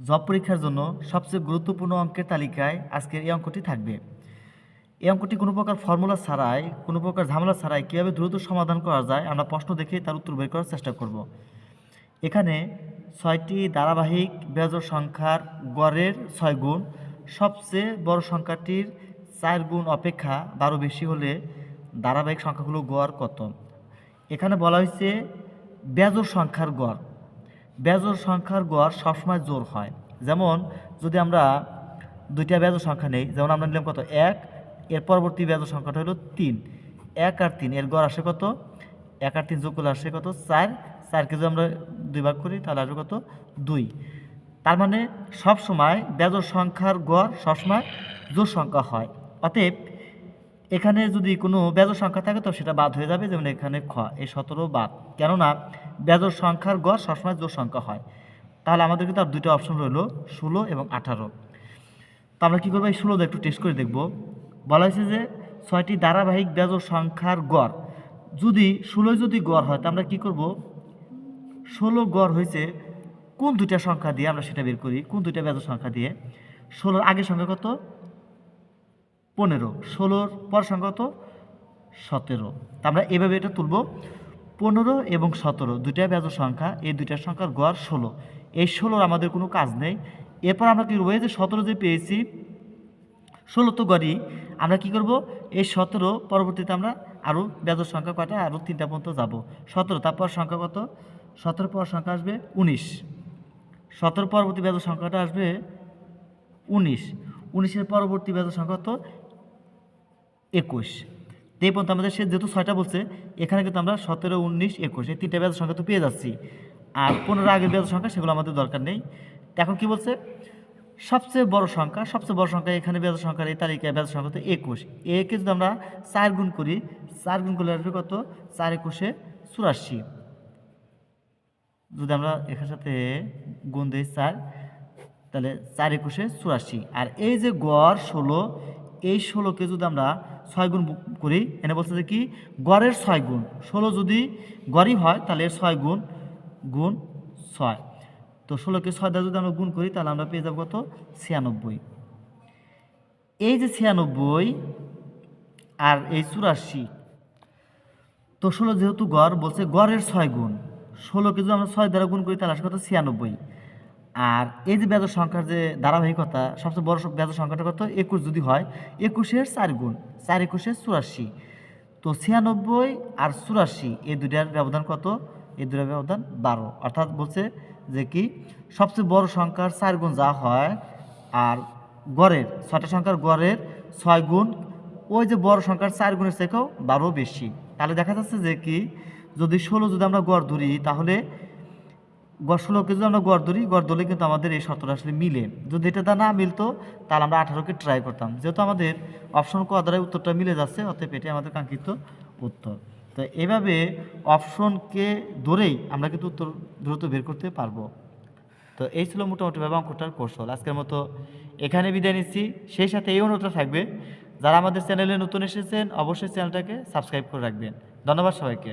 Job পরীক্ষার জন্য সবচেয়ে গুরুত্বপূর্ণ অঙ্কের তালিকায় আজকের এই অঙ্কটি থাকবে। এই অঙ্কটি কোনো প্রকার ফর্মুলা ছাড়াই, কোনো প্রকার ঝামেলা ছাড়াই কীভাবে দ্রুত সমাধান করা যায়, আমরা প্রশ্ন দেখে তার উত্তর বের করার চেষ্টা করব। এখানে ছয়টি ধারাবাহিক বেজোড় সংখ্যার গড়ের ছয় গুণ, সবচেয়ে বড় সংখ্যাটির চার গুণ অপেক্ষা বারো বেশি হলে ধারাবাহিক সংখ্যাগুলো গড় কত? এখানে বলা হয়েছে বেজোড় সংখ্যার গড়। বেজোড় সংখ্যার গড় সবসময় জোর হয়। যেমন, যদি আমরা দুইটা বেজোড় সংখ্যা নেই, যেমন আমরা নিলাম কত? এক, এর পরবর্তী বেজোড় সংখ্যাটা হলো তিন। এক আর তিন, এর গড় আসে কত? এক আর তিন যোগ করলে আসে কত? চার। চারকে যদি আমরা দুই ভাগ করি, তাহলে আসবে কত? দুই। তার মানে সব সময় বেজোড় সংখ্যার গড় সবসময় জোর সংখ্যা হয়। অতএব এখানে যদি কোনো বেজোড় সংখ্যা থাকে, তো সেটা বাদ হয়ে যাবে, যেমন এখানে খ, এই সতেরো বাদ। কেননা বেজোড় সংখ্যার গড় সবসময় জোর সংখ্যা হয়। তাহলে আমাদের কিন্তু আর দুটো অপশন রইল, ষোলো এবং আঠারো। তো আমরা কী করব, এই ষোলোটা একটু টেস্ট করে দেখব। বলা হয়েছে যে, ছয়টি ধারাবাহিক বেজোড় সংখ্যার গড়। যদি ষোলোই যদি গড় হয়, তা আমরা কী করব? ষোলো গড় হয়েছে, কোন দুইটা সংখ্যা দিয়ে আমরা সেটা বের করি? কোন দুইটা বেজোড় সংখ্যা দিয়ে? ষোলোর আগের সংখ্যা কত? পনেরো ষোলোর পর সংখ্যা কত সতেরো। তা আমরা এভাবে এটা তুলব। পনেরো এবং সতেরো দুইটা বেজোড় সংখ্যা, এই দুইটার সংখ্যার গড় ষোলো। এই ষোলোর আমাদের কোনো কাজ নেই। এরপর আমরা কী করব? এই যে সতেরো যে পেয়েছি, ষোলো তো গড়ই। আমরা কি করব? এই সতেরো পরবর্তীতে আমরা আরও বেজোর সংখ্যা কয়টা? আরও তিনটা পর্যন্ত যাব। সতেরো তারপর সংখ্যা কত? সতেরো পর সংখ্যা আসবে উনিশ। সতেরো পরবর্তী বেজোর সংখ্যাটা আসবে উনিশ। উনিশের পরবর্তী বেজোর সংখ্যা তো একুশ। তো এই পর্যন্ত আমাদের সে যেহেতু ছয়টা বলছে, এখানে কিন্তু আমরা সতেরো, উনিশ, একুশ এই তিনটা বেজোর সংখ্যা তো পেয়ে যাচ্ছি। আর পনেরো আগের বেজোর সংখ্যা, সেগুলো আমাদের দরকার নেই। এখন কি বলছে? সবচেয়ে বড় সংখ্যা, সবচেয়ে বড় সংখ্যা এখানে বেজোর সংখ্যার এই তালিকায় বেজোর সংখ্যা তো একুশ। একে যদি আমরা চার গুণ করি, চার গুণ করলে আসবে কত? চার একুশে চুরাশি। যদি আমরা এখানে সাথে গুণ দিই চার তাহলে চার একুশে চুরাশি। আর এই যে গড় ষোলো, এই ষোলোকে যদি আমরা ছয় গুণ করি, এনে বলছে যে কি? গড়ের ছয় গুণ। ষোলো যদি গড়ই হয়, তাহলে এর ছয় গুণ গুণ ছয়। তো ষোলোকে ছয় দ্বারা যদি আমরা গুণ করি, তাহলে আমরা পেয়ে যাব কত? ছিয়ানব্বই। এই যে ছিয়ানব্বই আর এই চুরাশি, তো ষোলো যেহেতু গড়, বলছে গড়ের ছয় গুণ। ষোলোকে যদি আমরা ছয় দ্বারা গুণ করি, তাহলে আসে কত? ছিয়ানব্বই। আর এই যে বেজর সংখ্যার যে ধারাবাহিকতা, সবচেয়ে বড় বেজর সংখ্যাটা কত? একুশ যদি হয়, একুশের চার গুণ, চার একুশের চুরাশি। তো ছিয়ানব্বই আর চুরাশি, এই দুইটার ব্যবধান কত? এই দুটার ব্যবধান বারো। অর্থাৎ বলছে যে কি, সবচেয়ে বড় সংখ্যার চার গুণ যা হয়, আর গড়ের, ছয়টা সংখ্যার গড়ের ছয় গুণ, ওই যে বড় সংখ্যার চার গুণের থেকেও বারো বেশি। তাহলে দেখা যাচ্ছে যে কি, যদি ষোলো যদি আমরা গড় ধরি, তাহলে ষোলোকে যদি আমরা গড় ধরি গড় ধরলে কিন্তু আমাদের এই শর্তটা আসলে মিলে। যদি এটা তা না মিলতো, তাহলে আমরা আঠারোকে ট্রাই করতাম। যেহেতু আমাদের অপশন ক দ্বারা উত্তরটা মিলে যাচ্ছে, অতএব এটাই আমাদের কাঙ্ক্ষিত উত্তর। তো এইভাবে অপশনকে ধরেই আমরা কিন্তু উত্তর দ্রুত বের করতে পারব। তো এই ছিল মোটামুটিভাবে অঙ্কটার কৌশল। আজকের মতো এখানে বিদায় নিচ্ছি। সেই সাথে এই অনুরোধটা থাকবে, যারা আমাদের চ্যানেলে নতুন এসেছেন, অবশ্যই চ্যানেলটাকে সাবস্ক্রাইব করে রাখবেন। ধন্যবাদ সবাইকে।